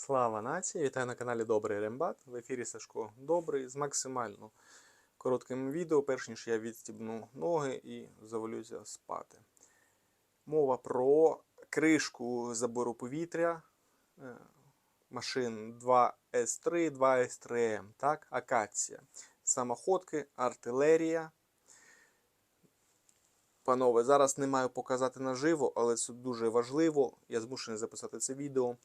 Слава нації! Вітаю на каналі Добрий Рембат. В ефірі Сашко Добрий з максимально коротким відео, перш ніж я відстібну ноги і завалюся спати. Мова про кришку забору повітря е, машин 2С3, 2С3М, так, акація. Самоходки, артилерія. Панове, зараз не маю показати наживо, але це дуже важливо. Я змушений записати це відео.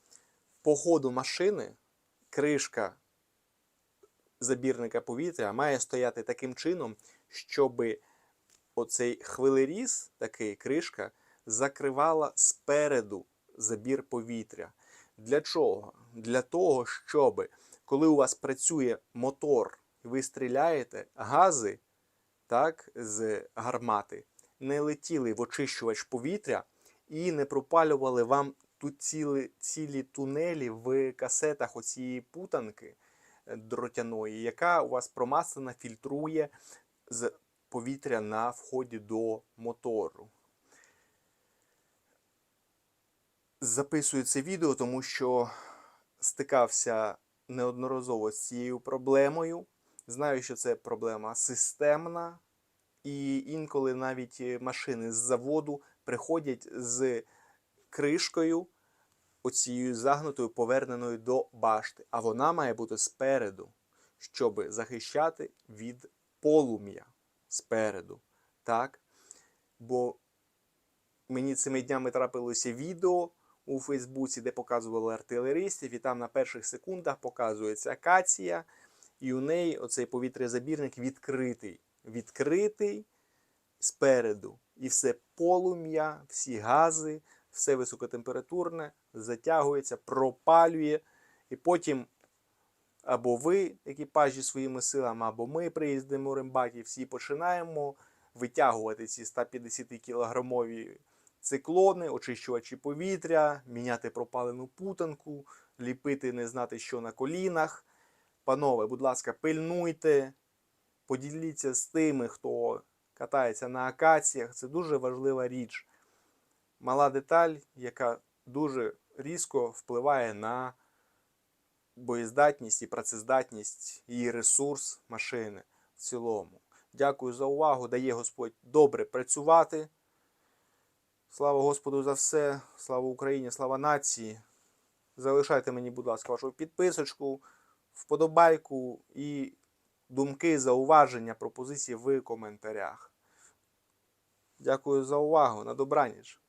По ходу машини кришка забірника повітря має стояти таким чином, щоб оцей хвилеріз, такий кришка, закривала спереду забір повітря. Для чого? Для того, щоб коли у вас працює мотор, ви стріляєте, гази так, з гармати не летіли в очищувач повітря і не пропалювали вам тут цілі, цілі тунелі в касетах оцієї путанки е, дротяної, яка у вас промаслена, фільтрує з повітря на вході до мотору. Записую це відео, тому що стикався неодноразово з цією проблемою. Знаю, що це проблема системна, і інколи навіть е, машини з заводу приходять з кришкою, оцією загнутою, поверненою до башти. А вона має бути спереду, щоб захищати від полум'я спереду. Так? Бо мені цими днями трапилося відео у Фейсбуці, де показували артилеристів, і там на перших секундах показується акація, і у неї оцей повітрязабірник відкритий. Відкритий спереду. І все полум'я, всі гази, все високотемпературне затягується, пропалює. І потім або ви, екіпажі своїми силами, або ми приїздимо у Рембаті, всі починаємо витягувати ці 150 кілограмові циклони, очищувачі повітря, міняти пропалену путанку, ліпити не знати, що на колінах. Панове, будь ласка, пильнуйте, поділіться з тими, хто катається на акаціях. Це дуже важлива річ. Мала деталь, яка дуже різко впливає на боєздатність і працездатність, її ресурс машини в цілому. Дякую за увагу. Дає Господь добре працювати. Слава Господу за все. Слава Україні, слава нації. Залишайте мені, будь ласка, вашу підписочку, вподобайку і думки, зауваження, пропозиції в коментарях. Дякую за увагу. На добраніч.